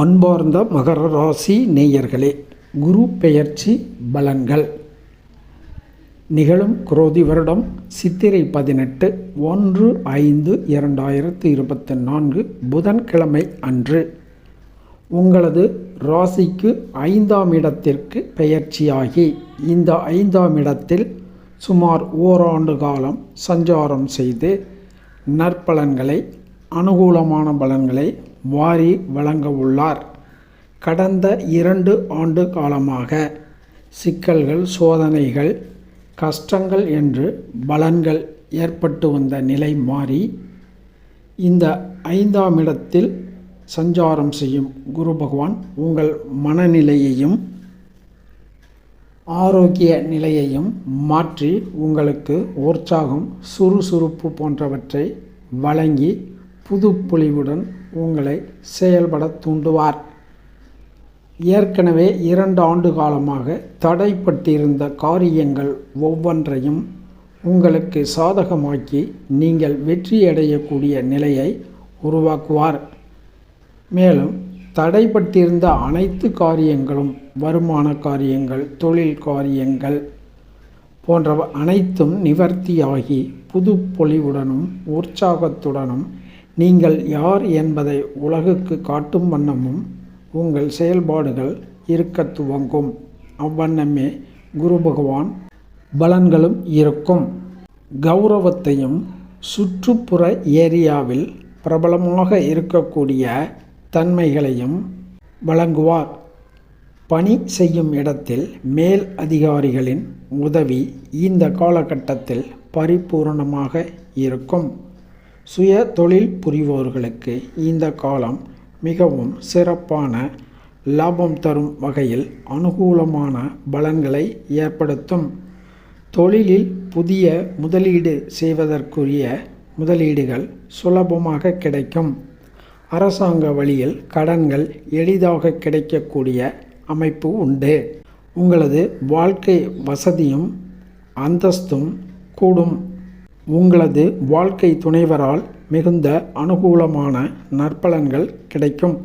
அன்பார்ந்த மகர ராசி நேயர்களே குரு பெயர்ச்சி பலன்கள். நிகழும் குரோதி வருடம் சித்திரை பதினெட்டு ஒன்று ஐந்து இரண்டாயிரத்து இருபத்தி நான்கு புதன்கிழமை அன்று. உங்களது ராசிக்கு ஐந்தாம் இடத்திற்கு பெயர்ச்சியாகி இந்த ஐந்தாம் இடத்தில் சுமார் ஓராண்டு காலம் சஞ்சாரம் செய்து நற்பலன்களை அனுகூலமான பலன்களை வாரி வழங்கவுள்ளார். கடந்த இரண்டு ஆண்டு காலமாக சிக்கல்கள் சோதனைகள் கஷ்டங்கள் என்று பலன்கள் ஏற்பட்டு வந்த நிலை மாறி இந்த ஐந்தாம் இடத்தில் சஞ்சாரம் செய்யும் குரு பகவான் உங்கள் மனநிலையையும் ஆரோக்கிய நிலையையும் மாற்றி உங்களுக்கு உற்சாகம் சுறுசுறுப்பு போன்றவற்றை வழங்கி புது பொலிவுடன் உங்களை செயல்பட தூண்டுவார். ஏற்கனவே இரண்டு ஆண்டு காலமாக தடைப்பட்டிருந்த காரியங்கள் ஒவ்வொன்றையும் உங்களுக்கு சாதகமாக்கி நீங்கள் வெற்றியடையக்கூடிய நிலையை உருவாக்குவார். மேலும் தடைப்பட்டிருந்த அனைத்து காரியங்களும் வருமான காரியங்கள் தொழில் காரியங்கள் போன்றவை அனைத்தும் நிவர்த்தியாகி புது பொலிவுடனும் உற்சாகத்துடனும் நீங்கள் யார் என்பதை உலகுக்கு காட்டும் வண்ணமும் உங்கள் செயல்பாடுகள் இருக்க துவங்கும். அவ்வண்ணமே குரு பகவான் பலன்களும் இருக்கும். கௌரவத்தையும் சுற்றுப்புற ஏரியாவில் பிரபலமாக இருக்கக்கூடிய தன்மைகளையும் வழங்குவார். பணி செய்யும் இடத்தில் மேல் அதிகாரிகளின் உதவி இந்த காலகட்டத்தில் பரிபூரணமாக இருக்கும். சுய தொழில் புரிவோர்களுக்கு இந்த காலம் மிகவும் சிறப்பான லாபம் தரும் வகையில் அனுகூலமான பலன்களை ஏற்படுத்தும். தொழிலில் புதிய முதலீடு செய்வதற்குரிய முதலீடுகள் சுலபமாக கிடைக்கும். அரசாங்க வழியில் கடன்கள் எளிதாக கிடைக்கக்கூடிய அமைப்பு உண்டு. உங்களது வாழ்க்கை வசதியும் அந்தஸ்தும் கூடும். உங்களது வாழ்க்கை துணைவரால் மிகுந்த அனுகூலமான நற்பலன்கள் கிடைக்கும்.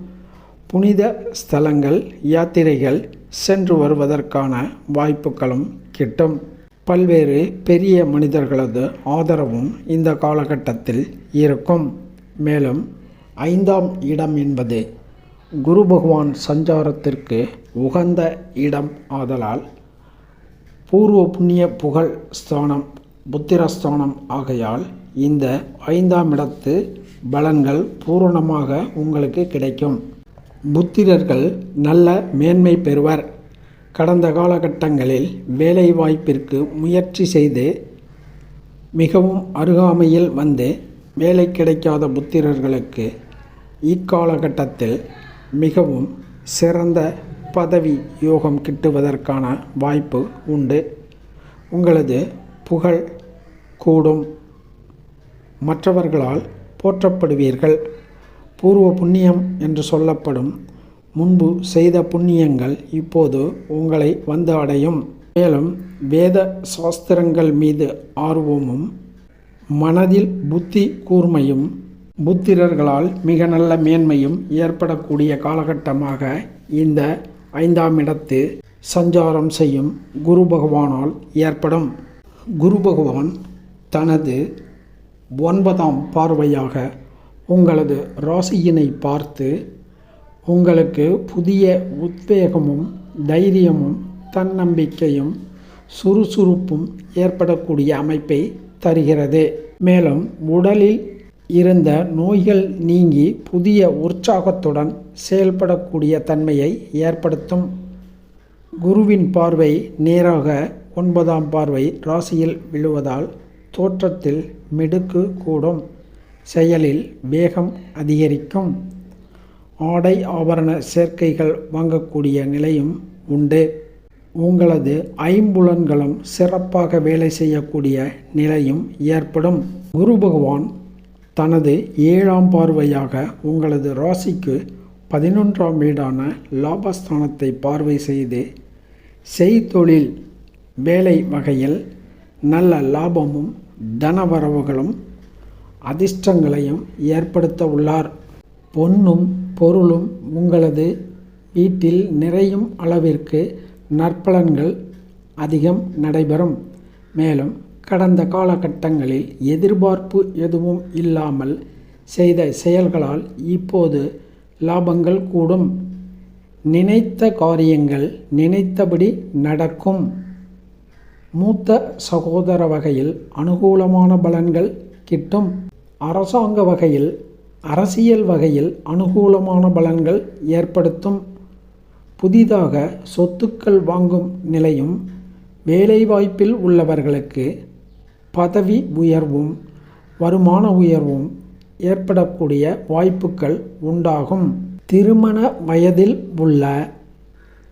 புனித ஸ்தலங்கள் யாத்திரைகள் சென்று வருவதற்கான வாய்ப்புகளும் கிட்டும். பல்வேறு பெரிய மனிதர்களது ஆதரவும் இந்த காலகட்டத்தில் இருக்கும். மேலும் ஐந்தாம் இடம் என்பது குரு பகவான் சஞ்சாரத்திற்கு உகந்த இடம் ஆதலால் பூர்வ புண்ணிய புகழ் ஸ்தானம் புத்திரஸ்தானம் ஆகையால் இந்த ஐந்தாம் இடத்து பலன்கள் பூரணமாக உங்களுக்கு கிடைக்கும். புத்திரர்கள் நல்ல மேன்மை பெறுவர். கடந்த காலகட்டங்களில் வேலை வாய்ப்பிற்கு முயற்சி செய்து மிகவும் அருகாமையில் வந்து வேலை கிடைக்காத புத்திரர்களுக்கு இக்காலகட்டத்தில் மிகவும் சிறந்த பதவி யோகம் கிட்டுவதற்கான வாய்ப்பு உண்டு. உங்களது புகழ் கூடும். மற்றவர்களால் போற்றப்படுவீர்கள். பூர்வ புண்ணியம் என்று சொல்லப்படும் முன்பு செய்த புண்ணியங்கள் இப்போது உங்களை வந்து அடையும். மேலும் வேத சாஸ்திரங்கள் மீது ஆர்வமும் மனதில் புத்தி கூர்மையும் புத்திரர்களால் மிக நல்ல மேன்மையும் ஏற்படக்கூடிய காலகட்டமாக இந்த ஐந்தாம் இடத்து சஞ்சாரம் செய்யும் குரு பகவானால் ஏற்படும். குரு பகவான் தனது ஒன்பதாம் பார்வையாக உங்களது ராசியினை பார்த்து உங்களுக்கு புதிய உத்வேகமும் தைரியமும் தன்னம்பிக்கையும் சுறுசுறுப்பும் ஏற்படக்கூடிய அமைப்பை தருகிறது. மேலும் உடலில் இருந்த நோய்கள் நீங்கி புதிய உற்சாகத்துடன் செயல்படக்கூடிய தன்மையை ஏற்படுத்தும். குருவின் பார்வை நேராக ஒன்பதாம் பார்வை ராசியில் விழுவதால் தோற்றத்தில் மிடுக்கு கூடும். செயலில் வேகம் அதிகரிக்கும். ஆடை ஆபரண சேர்க்கைகள் வாங்கக்கூடிய நிலையும் உண்டு. உங்களது ஐம்புலன்களும் சிறப்பாக வேலை செய்யக்கூடிய நிலையும் ஏற்படும். குரு பகவான் தனது ஏழாம் பார்வையாக உங்களது ராசிக்கு பதினொன்றாம் வீடான லாபஸ்தானத்தை பார்வை செய்து செய்தொழில் வேலை வகையில் நல்ல லாபமும் தனவரவுகளும் அதிர்ஷ்டங்களையும் ஏற்படுத்த உள்ளார். பொன்னும் பொருளும் உங்களது வீட்டில் நிறையும் அளவிற்கு நற்பலன்கள் அதிகம் நடைபெறும். மேலும் கடந்த காலகட்டங்களில் எதிர்பார்ப்பு எதுவும் இல்லாமல் செய்த செயல்களால் இப்போது லாபங்கள் கூடும். நினைத்த காரியங்கள் நினைத்தபடி நடக்கும். மூத்த சகோதர வகையில் அனுகூலமான பலன்கள் கிட்டும். அரசாங்க வகையில் அரசியல் வகையில் அனுகூலமான பலன்கள் ஏற்படுத்தும். புதிதாக சொத்துக்கள் வாங்கும் நிலையும் வேலைவாய்ப்பில் உள்ளவர்களுக்கு பதவி உயர்வும் வருமான உயர்வும் ஏற்படக்கூடிய வாய்ப்புகள் உண்டாகும். திருமண வயதில் உள்ள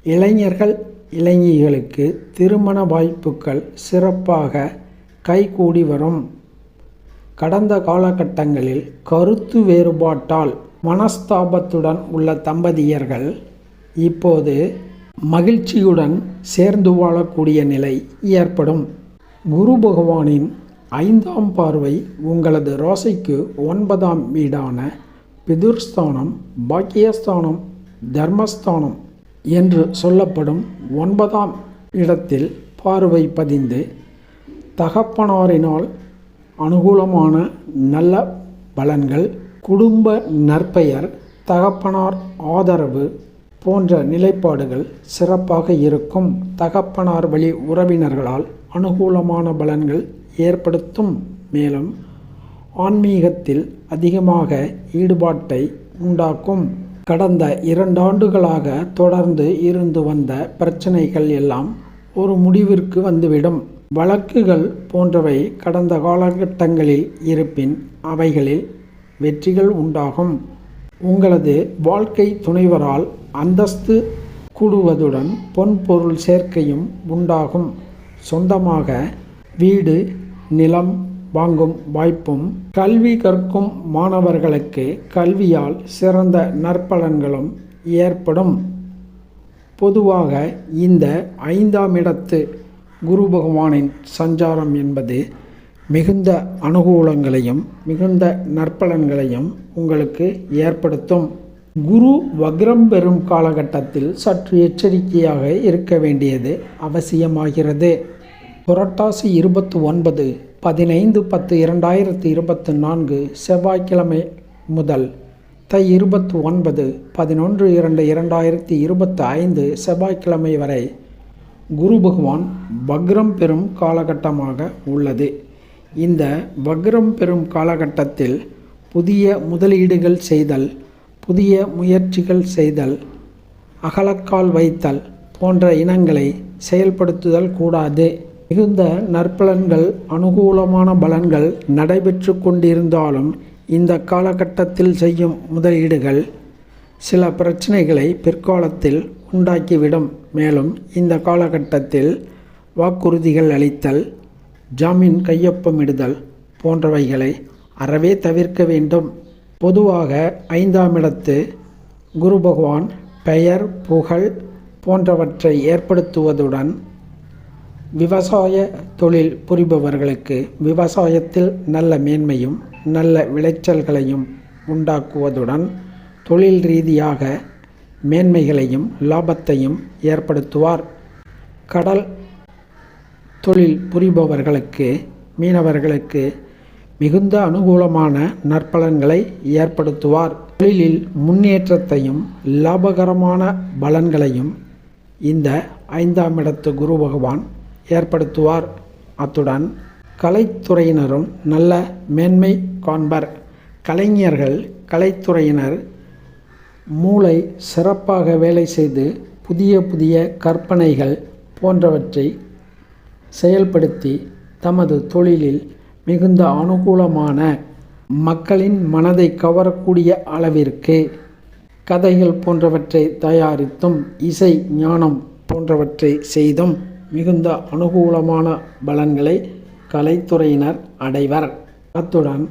இளைஞர்கள் இளைஞிகளுக்கு திருமண வாய்ப்புகள் சிறப்பாக கைகூடி வரும். கடந்த காலகட்டங்களில் கருத்து வேறுபாட்டால் மனஸ்தாபத்துடன் உள்ள தம்பதியர்கள் இப்போது மகிழ்ச்சியுடன் சேர்ந்து வாழக்கூடிய நிலை ஏற்படும். குரு பகவானின் ஐந்தாம் பார்வை உங்களது ராசிக்கு ஒன்பதாம் வீடான பிதுர்ஸ்தானம் பாக்கியஸ்தானம் தர்மஸ்தானம் என்று சொல்லப்படும் ஒன்பதாம் இடத்தில் பார்வை பதிந்து தகப்பனாரினால் அனுகூலமான நல்ல பலன்கள் குடும்ப நற்பெயர் தகப்பனார் ஆதரவு போன்ற நிலைப்பாடுகள் சிறப்பாக இருக்கும். தகப்பனார் வழி உறவினர்களால் அனுகூலமான பலன்கள் ஏற்படுத்தும். மேலும் ஆன்மீகத்தில் அதிகமாக ஈடுபாட்டை உண்டாக்கும். கடந்த இரண்டாண்டுகளாக தொடர்ந்து இருந்து வந்த பிரச்சனைகள் எல்லாம் ஒரு முடிவிற்கு வந்துவிடும். வழக்குகள் போன்றவை கடந்த காலகட்டங்களில் இருப்பின் அவைகளில் வெற்றிகள் உண்டாகும். உங்களது வாழ்க்கை துணைவரால் அந்தஸ்து கூடுவதுடன் பொன் பொருள் சேர்க்கையும் உண்டாகும். சொந்தமாக வீடு நிலம் வாங்கும் வாய்ப்பும் கல்வி கற்கும் மாணவர்களுக்கு கல்வியால் சிறந்த நற்பலன்களும் ஏற்படும். பொதுவாக இந்த ஐந்தாம் இடத்து குரு பகவானின் சஞ்சாரம் என்பது மிகுந்த அனுகூலங்களையும் மிகுந்த நற்பலன்களையும் உங்களுக்கு ஏற்படுத்தும். குரு வக்ரம் பெறும் காலகட்டத்தில் சற்று எச்சரிக்கையாக இருக்க வேண்டியது அவசியமாகிறது. புரட்டாசி இருபத்தி ஒன்பது பதினைந்து பத்து இரண்டாயிரத்தி இருபத்தி நான்கு செவ்வாய்க்கிழமை முதல் தை இருபத்தி ஒன்பது பதினொன்று இரண்டு இரண்டாயிரத்தி இருபத்தி ஐந்து செவ்வாய்க்கிழமை வரை குரு பகவான் வக்ரம் பெறும் காலகட்டமாக உள்ளது. இந்த வக்ரம் பெறும் காலகட்டத்தில் புதிய முதலீடுகள் செய்தல் புதிய முயற்சிகள் செய்தல் அகலக்கால் வைத்தல் போன்ற இனங்களை செயல்படுத்துதல் கூடாது. மிகுந்த நற்பலன்கள் அனுகூலமான பலன்கள் நடைபெற்று கொண்டிருந்தாலும் இந்த காலகட்டத்தில் செய்யும் முதலீடுகள் சில பிரச்சனைகளை பிற்காலத்தில் உண்டாக்கிவிடும். மேலும் இந்த காலகட்டத்தில் வாக்குறுதிகள் அளித்தல் ஜாமீன் கையொப்பமிடுதல் போன்றவைகளை அறவே தவிர்க்க வேண்டும். பொதுவாக ஐந்தாம் இடத்து குரு பகவான் பெயர் புகழ் போன்றவற்றை ஏற்படுத்துவதுடன் விவசாய தொழில் புரிபவர்களுக்கு விவசாயத்தில் நல்ல மேன்மையும் நல்ல விளைச்சல்களையும் உண்டாக்குவதுடன் தொழில் ரீதியாக மேன்மைகளையும் லாபத்தையும் ஏற்படுத்துவார். கடல் தொழில் புரிபவர்களுக்கு மீனவர்களுக்கு மிகுந்த அனுகூலமான நற்பலன்களை ஏற்படுத்துவார். தொழிலில் முன்னேற்றத்தையும் லாபகரமான பலன்களையும் இந்த ஐந்தாம் இடத்து குரு பகவான் ஏற்படுத்துவார். அத்துடன் கலைத்துறையினரும் நல்ல மேன்மை காண்பர். கலைஞர்கள் கலைத்துறையினர் மூளை சிறப்பாக வேலை செய்து புதிய புதிய கற்பனைகள் போன்றவற்றை செயல்படுத்தி தமது தொழிலில் மிகுந்த அனுகூலமான மக்களின் மனதை கவரக்கூடிய அளவிற்கு கதைகள் போன்றவற்றை தயாரித்தும் இசை ஞானம் போன்றவற்றை செய்தும் மிகுந்த அனுகூலமான பலன்களை கலைத்துறையினர் அடைவர். அத்துடன்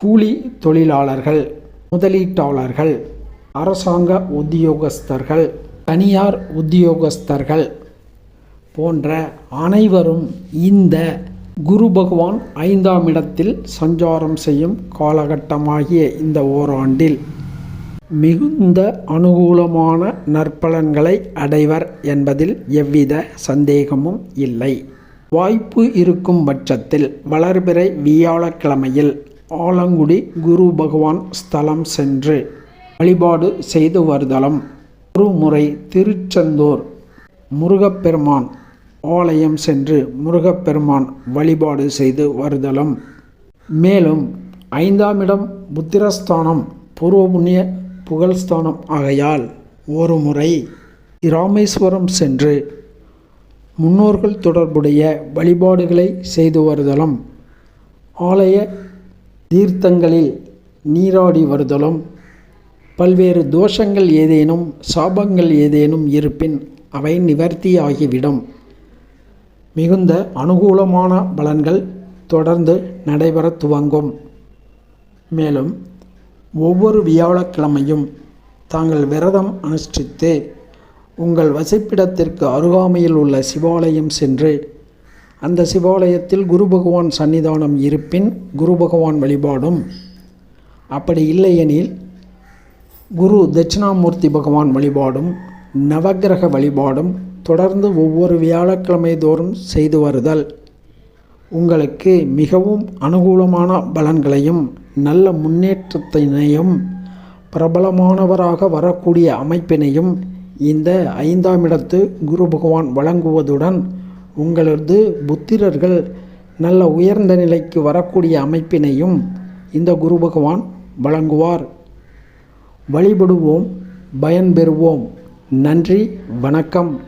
கூலி தொழிலாளர்கள் முதலீட்டாளர்கள் அரசாங்க உத்தியோகஸ்தர்கள் தனியார் உத்தியோகஸ்தர்கள் போன்ற அனைவரும் இந்த குரு பகவான் ஐந்தாம் இடத்தில் சஞ்சாரம் செய்யும் காலகட்டமாகிய இந்த ஓராண்டில் மிகுந்த அனுகூலமான நற்பலன்களை அடைவர் என்பதில் எவ்வித சந்தேகமும் இல்லை. வாய்ப்பு இருக்கும் பட்சத்தில் வளர்பிறை வியாழக்கிழமையில் ஆலங்குடி குரு பகவான் ஸ்தலம் சென்று வழிபாடு செய்து வருதலும். ஒரு முறை திருச்செந்தூர் முருகப்பெருமான் ஆலயம் சென்று முருகப்பெருமான் வழிபாடு செய்து வருதலும். மேலும் ஐந்தாம் இடம் புத்திரஸ்தானம் பூர்வ புண்ணிய புகழ்ஸ்தானம். ஆகையால் ஒரு முறை ராமேஸ்வரம் சென்று முன்னோர்கள் தொடர்புடைய வழிபாடுகளை செய்து வருதலும் ஆலய தீர்த்தங்களில் நீராடி வருதலும் பல்வேறு தோஷங்கள் ஏதேனும் சாபங்கள் ஏதேனும் இருப்பின் அவை நிவர்த்தியாகிவிடும். மிகுந்த அனுகூலமான பலன்கள் தொடர்ந்து நடைபெற துவங்கும். மேலும் ஒவ்வொரு வியாழக்கிழமையும் தாங்கள் விரதம் அனுஷ்டித்து உங்கள் வசிப்பிடத்திற்கு அருகாமையில் உள்ள சிவாலயம் சென்று அந்த சிவாலயத்தில் குரு பகவான் சன்னிதானம் இருப்பின் குரு பகவான் வழிபாடும். அப்படி இல்லையெனில் குரு தட்சிணாமூர்த்தி பகவான் வழிபாடும் நவக்கிரக வழிபாடும் தொடர்ந்து ஒவ்வொரு வியாழக்கிழமை தோறும் செய்து வருதல். உங்களுக்கு மிகவும் அனுகூலமான பலன்களையும் நல்ல முன்னேற்றத்தினையும் பிரபலமானவராக வரக்கூடிய அமைப்பினையும் இந்த ஐந்தாம் இடத்து குரு பகவான் வழங்குவதுடன் உங்களது புத்திரர்கள் நல்ல உயர்ந்த நிலைக்கு வரக்கூடிய அமைப்பினையும் இந்த குரு பகவான் வழங்குவார். வழிபடுவோம் பயன்பெறுவோம். நன்றி வணக்கம்.